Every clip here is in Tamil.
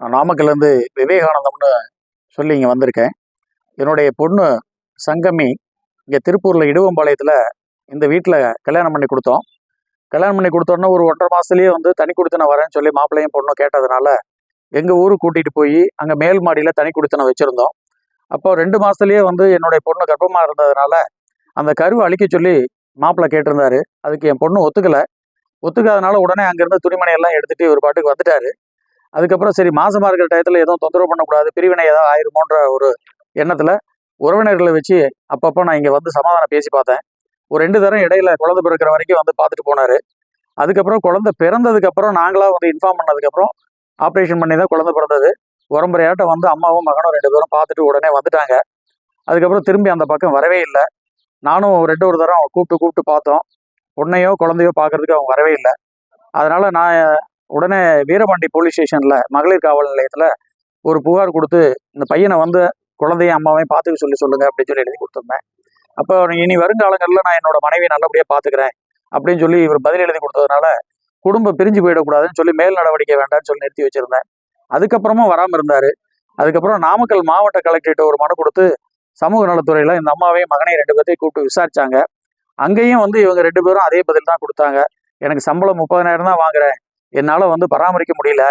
நான் நாமக்கல்லேருந்து விவேகானந்தம்னு சொல்லி இங்கே வந்திருக்கேன். என்னுடைய பொண்ணு சங்கமி இங்கே திருப்பூரில் இடுவம்பாளையத்தில் இந்த வீட்டில் கல்யாணம் பண்ணி கொடுத்தோம். கல்யாணம் பண்ணி கொடுத்தோன்னே ஒரு ஒன்றரை மாதத்துலேயே வந்து தனி கொடுத்தன வரேன்னு சொல்லி மாப்பிள்ளையும் பொண்ணும் கேட்டதுனால எங்கள் ஊருக்கு கூட்டிகிட்டு போய் அங்கே மேல் மாடியில் தனி கொடுத்தன வச்சுருந்தோம். அப்போ ரெண்டு மாதத்துலேயே வந்து என்னுடைய பொண்ணு கர்ப்பமாக இருந்ததுனால அந்த கருவை அழிக்க சொல்லி மாப்பிள்ளை கேட்டிருந்தாரு. அதுக்கு என் பொண்ணு ஒத்துக்கலை. ஒத்துக்காதனால உடனே அங்கேருந்து துணிமணியெல்லாம் எடுத்துகிட்டு ஒரு பாட்டுக்கு வந்துட்டாரு. அதுக்கப்புறம் சரி மாசமாக இருக்கிற டயத்தில் எதுவும் தொந்தரவு பண்ணக்கூடாது பிரிவினை ஏதாவது ஆயிருமோன்ற ஒரு எண்ணத்தில் உறவினர்களை வச்சு அப்பப்போ நான் இங்கே வந்து சமாதானம் பேசி பார்த்தேன். ஒரு ரெண்டு தரம் இடையில குழந்தை பிறக்கிற வரைக்கும் வந்து பார்த்துட்டு போனார். அதுக்கப்புறம் குழந்தை பிறந்ததுக்கப்புறம் நாங்களாக வந்து இன்ஃபார்ம் பண்ணதுக்கப்புறம் ஆப்ரேஷன் பண்ணி தான் குழந்தை பிறந்தது. உரம்பரையாட்டம் வந்து அம்மாவும் மகனும் ரெண்டு பேரும் பார்த்துட்டு உடனே வந்துட்டாங்க. அதுக்கப்புறம் திரும்பி அந்த பக்கம் வரவே இல்லை. நானும் ரெண்டு ஒரு தரம் கூப்பிட்டு கூப்பிட்டு பார்த்தோம். உன்னையோ குழந்தையோ பார்க்கறதுக்கு அவங்க வரவே இல்லை. அதனால் நான் உடனே வீரபாண்டி போலீஸ் ஸ்டேஷன்ல மகளிர் காவல் நிலையத்துல ஒரு புகார் கொடுத்து இந்த பையனை வந்து குழந்தையும் அம்மாவையும் பார்த்துக்க சொல்லி சொல்லுங்க அப்படின்னு சொல்லி எழுதி கொடுத்துருந்தேன். அப்போ இனி வருங்காலங்களில் நான் என்னோட மனைவியை நல்லபடியாக பார்த்துக்கிறேன் அப்படின்னு சொல்லி இவர் பதில் எழுதி கொடுத்ததுனால குடும்பம் பிரிஞ்சு போயிடக்கூடாதுன்னு சொல்லி மேல் நடவடிக்கை வேண்டாம்னு சொல்லி நிறுத்தி வச்சிருந்தேன். அதுக்கப்புறமும் வராமல் இருந்தார். அதுக்கப்புறம் நாமக்கல் மாவட்ட கலெக்டர்கிட்ட ஒரு மனு கொடுத்து சமூக நலத்துறையில் இந்த அம்மாவையும் மகனையும் ரெண்டு பேர்த்தையும் கூப்பிட்டு விசாரிச்சாங்க. அங்கேயும் வந்து இவங்க ரெண்டு பேரும் அதே பதில் தான் கொடுத்தாங்க. எனக்கு சம்பளம் முப்பதனாயிரம் தான் வாங்குறேன். என்னால் வந்து பராமரிக்க முடியல.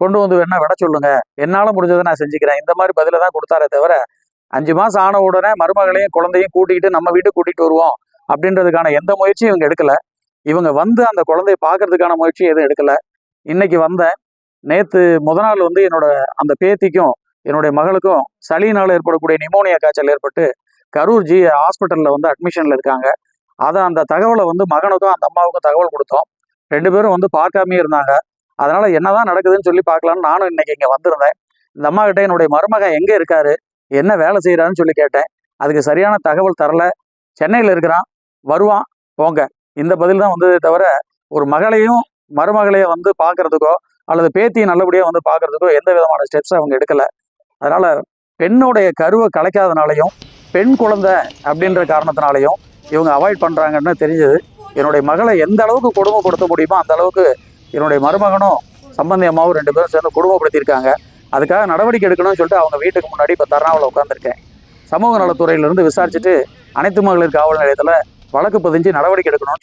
கொண்டு வந்து வேணா விட சொல்லுங்க. என்னால் முடிஞ்சதை நான் செஞ்சுக்கிறேன். இந்த மாதிரி பதிலை தான் கொடுத்தாரே தவிர அஞ்சு மாதம் ஆன உடனே மருமகளையும் குழந்தையும் கூட்டிகிட்டு நம்ம வீட்டுக்கு கூட்டிகிட்டு வருவோம் அப்படின்றதுக்கான எந்த முயற்சியும் இவங்க எடுக்கலை. இவங்க வந்து அந்த குழந்தைய பார்க்கறதுக்கான முயற்சி எதுவும் எடுக்கலை. இன்னைக்கு வந்தேன். நேற்று முத நாள் வந்து என்னோட அந்த பேத்திக்கும் என்னுடைய மகளுக்கும் சளியினால் ஏற்படக்கூடிய நிமோனியா காய்ச்சல் ஏற்பட்டு கரூர் ஜி ஹாஸ்பிட்டலில் வந்து அட்மிஷனில் இருக்காங்க. அதை அந்த தகவலை வந்து மகனுக்கும் அந்த அம்மாவுக்கும் தகவல் கொடுத்தோம். ரெண்டு பேரும் வந்து பார்க்காமே இருந்தாங்க. அதனால என்னதான் நடக்குதுன்னு சொல்லி பார்க்கலான்னு நானும் இன்னைக்கு இங்கே வந்திருந்தேன். இந்த அம்மா கிட்ட என்னுடைய மருமகன் எங்கே இருக்காரு? என்ன வேலை செய்கிறான்னு சொல்லி கேட்டேன். அதுக்கு சரியான தகவல் தரல. சென்னையில் இருக்கிறான். வருவான். போங்க. இந்த பதில் தான் வந்ததே தவிர ஒரு மகளையும் மருமகளையும் வந்து பார்க்கறதுக்கோ அல்லது பேத்தியை நல்லபடியாக வந்து பார்க்கறதுக்கோ எந்த விதமான ஸ்டெப்ஸ் அவங்க எடுக்கல. அதனால பெண்ணுடைய கருவை கலைக்காதனாலையும் பெண் குழந்தை அப்படின்ற காரணத்தினாலையும் இவங்க அவாய்ட் பண்ணுறாங்கன்னு தெரிஞ்சது. என்னுடைய மகளை எந்த அளவுக்கு கொடுமைப்படுத்த முடியுமோ அந்த அளவுக்கு என்னுடைய மருமகனும் சம்பந்தி அம்மாவும் ரெண்டு பேரும் சேர்ந்து கொடுமைப்படுத்தியிருக்காங்க. அதுக்காக நடவடிக்கை எடுக்கணும்னு சொல்லிட்டு அவங்க வீட்டுக்கு முன்னாடி இப்போ தர்ணாவில் உட்காந்துருக்கேன் சமூக நலத்துறையிலிருந்து விசாரிச்சுட்டு அனைத்து மகளிர் காவல் நிலையத்தில் வழக்கு பதிஞ்சு நடவடிக்கை எடுக்கணும்னு சொல்லி